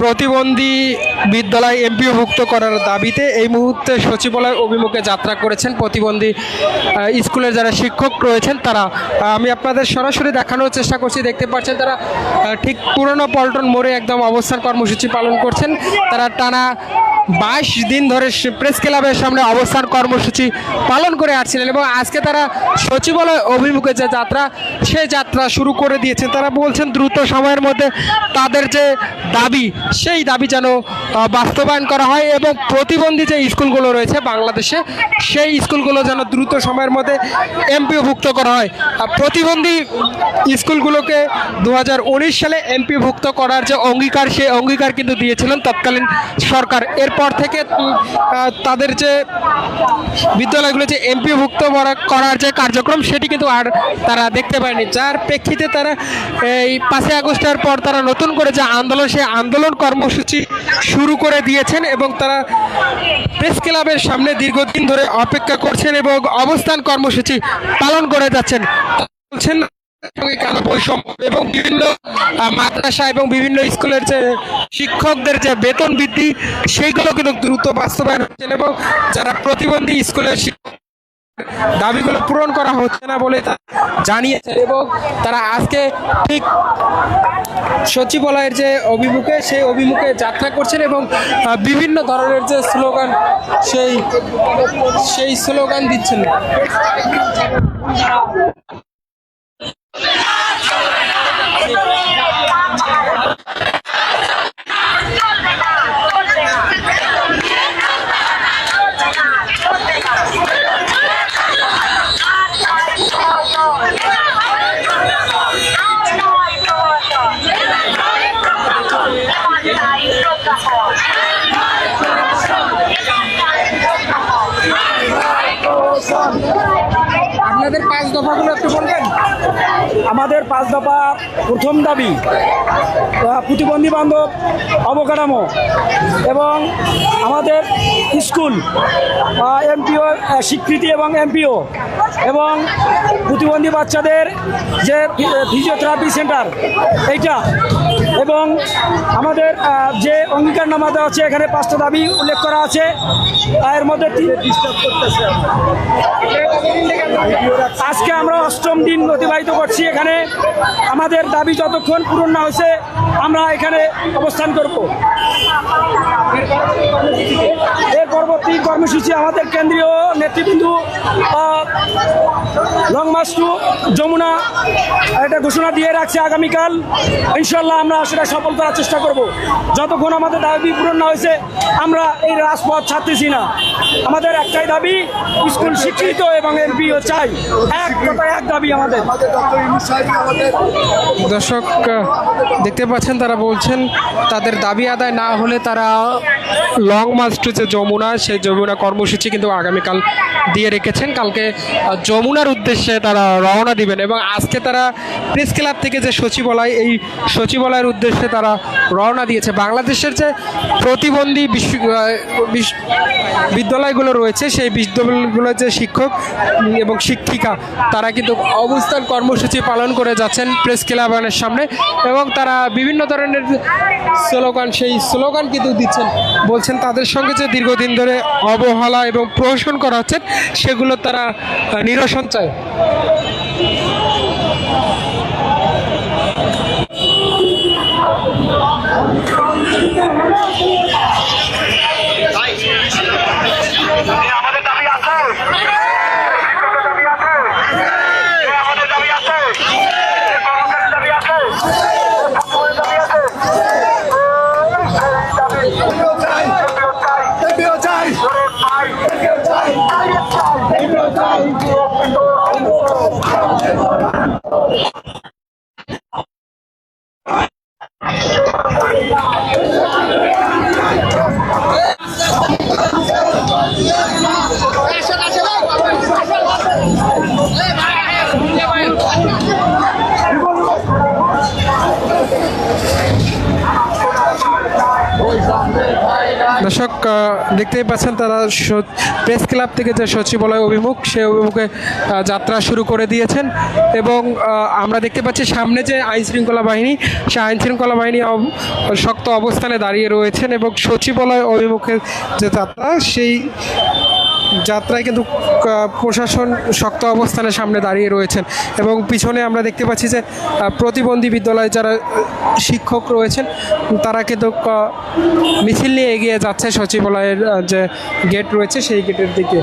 প্রতিবন্ধী বিদ্যালয় এমপিওভুক্ত করার দাবিতে এই মুহূর্তে সচিবালয় অভিমুখে যাত্রা করেছেন প্রতিবন্ধী স্কুলের যারা শিক্ষক রয়েছেন তারা। আমি আপনাদের সরাসরি দেখানোর চেষ্টা করছি, দেখতে পাচ্ছেন তারা ঠিক পুরনো পল্টন মোড়ে একদম অবস্থান কর্মসূচি পালন করছেন। তারা টানা বাইশ দিন ধরে প্রেস ক্লাবের সামনে অবস্থান কর্মসূচি পালন করে আসছিলেন এবং আজকে তারা সচিবালয় অভিমুখে যে যাত্রা, সে যাত্রা শুরু করে দিয়েছেন। তারা বলছেন দ্রুত সময়ের মধ্যে তাদের যে দাবি, সেই দাবি যেন বাস্তবায়ন করা হয় এবং প্রতিবন্ধী যে স্কুলগুলো রয়েছে বাংলাদেশে, সেই স্কুলগুলো যেন দ্রুত সময়ের মধ্যে এমপিওভুক্ত করা হয়। প্রতিবন্ধী স্কুলগুলোকে দু হাজার উনিশ সালে এমপিভুক্ত করার যে অঙ্গীকার, সেই অঙ্গীকার কিন্তু দিয়েছিলেন তৎকালীন সরকার। এরপর থেকে তাদের যে বিদ্যালয়গুলো যে এমপিভুক্ত করার যে কার্যক্রম, সেটি কিন্তু আর তারা দেখতে পায়নি। যার প্রেক্ষিতে তারা এই পাঁচই আগস্টের পর তারা নতুন করে যে আন্দোলন, সেই আন্দোলন কর্মসূচি শুরু করে দিয়েছেন এবং তারা প্রেস ক্লাবের সামনে দীর্ঘদিন ধরে অপেক্ষা করছেন এবং অবস্থান কর্মসূচি পালন করে যাচ্ছেন। বলছেন এবং বিভিন্ন মাদ্রাসা এবং বিভিন্ন স্কুলের যে শিক্ষকদের যে বেতন বৃদ্ধি, সেইগুলো কিন্তু দ্রুত বাস্তবায়ন হচ্ছে এবং যারা প্রতিবন্ধী স্কুলের শিক্ষক, দাবিগুলো পূরণ করা হচ্ছে না বলে জানিয়েছেন এবং তারা আজকে ঠিক সচিবালয়ের যে অভিমুখে, সেই অভিমুখে যাত্রা করছেন এবং বিভিন্ন ধরনের যে স্লোগান, সেই সেই স্লোগান দিচ্ছেন। দফাগুলো একটু বলবেন? আমাদের পাঁচ দফা প্রথম দাবি প্রতিবন্ধী বান্ধব অবকাঠামো এবং আমাদের স্কুল এমপিও স্বীকৃতি এবং এমপিও এবং প্রতিবন্ধী বাচ্চাদের যে ফিজিওথেরাপি সেন্টার, এইটা এবং আমাদের যে অঙ্গীকারনামা দেওয়া আছে, এখানে পাঁচটা দাবি উল্লেখ করা আছে। এর মধ্যে আজকে আমরা অষ্টম দিন অতিবাহিত করছি। এখানে আমাদের দাবি যতক্ষণ পূরণ না হয়েছে, আমরা এখানে অবস্থান করব। এর পরবর্তী কর্মসূচি আমাদের কেন্দ্রীয় নেতৃবৃন্দ লং মার্চ টু যমুনা একটা ঘোষণা দিয়ে রাখছে আগামীকাল। ইনশাল্লাহ আমরা সেটা সফল করার চেষ্টা করব। যতক্ষণ আমাদের দাবি পূরণ না হয়েছে আমরা এই রাজপথ ছাড়তেছি না। আমাদের একটাই দাবি স্কুল শিক্ষিত এবং এমপিও চাই। এক কথায় এক দাবি আমাদের। দর্শক দেখতে পাচ্ছেন তারা বলছেন তাদের দাবি আদায় না হলে তারা লং মার্চ টু যে যমুনা সেই যমুনা কর্মসূচি কিন্তু আগামীকাল দিয়ে রেখেছেন। কালকে আহ, যমুনার উদ্দেশ্যে তারা রওনা দিবেন এবং আজকে তারা প্রেস ক্লাব থেকে যে সচিবালয়, এই সচিবালয়ের উদ্দেশ্যে তারা রওনা দিয়েছে। বাংলাদেশের যে প্রতিবন্ধী বিদ্যালয়গুলো রয়েছে, সেই বিদ্যালয়গুলোর যে শিক্ষক এবং শিক্ষিকা, তারা কিন্তু অবস্থান কর্মসূচি পালন করে যাচ্ছেন প্রেস ক্লাবের সামনে এবং তারা বিভিন্ন ধরনের স্লোগান, সেই স্লোগান কিন্তু দিচ্ছেন, বলছেন তাদের সঙ্গে যে দীর্ঘদিন ধরে অবহেলা এবং প্রহসন করা হচ্ছে, সেগুলো তারা নিরসন চায় Oh. দর্শক দেখতেই পাচ্ছেন তারা প্রেস ক্লাব থেকে যে সচিবালয় অভিমুখ, সে অভিমুখে যাত্রা শুরু করে দিয়েছেন। এবং আমরা দেখতে পাচ্ছি সামনে যে আইন শৃঙ্খলা বাহিনী, সে আইন শৃঙ্খলা বাহিনী শক্ত অবস্থানে দাঁড়িয়ে রয়েছেন এবং সচিবালয় অভিমুখে যে যাত্রা, সেই যাত্রায় কিন্তু প্রশাসন শক্ত অবস্থানের সামনে দাঁড়িয়ে রয়েছেন। এবং পিছনে আমরা দেখতে পাচ্ছি যে প্রতিবন্ধী বিদ্যালয়ে যারা শিক্ষক রয়েছেন, তারা কিন্তু মিছিল নিয়ে এগিয়ে যাচ্ছে সচিবালয়ের যে গেট রয়েছে, সেই গেটের দিকে।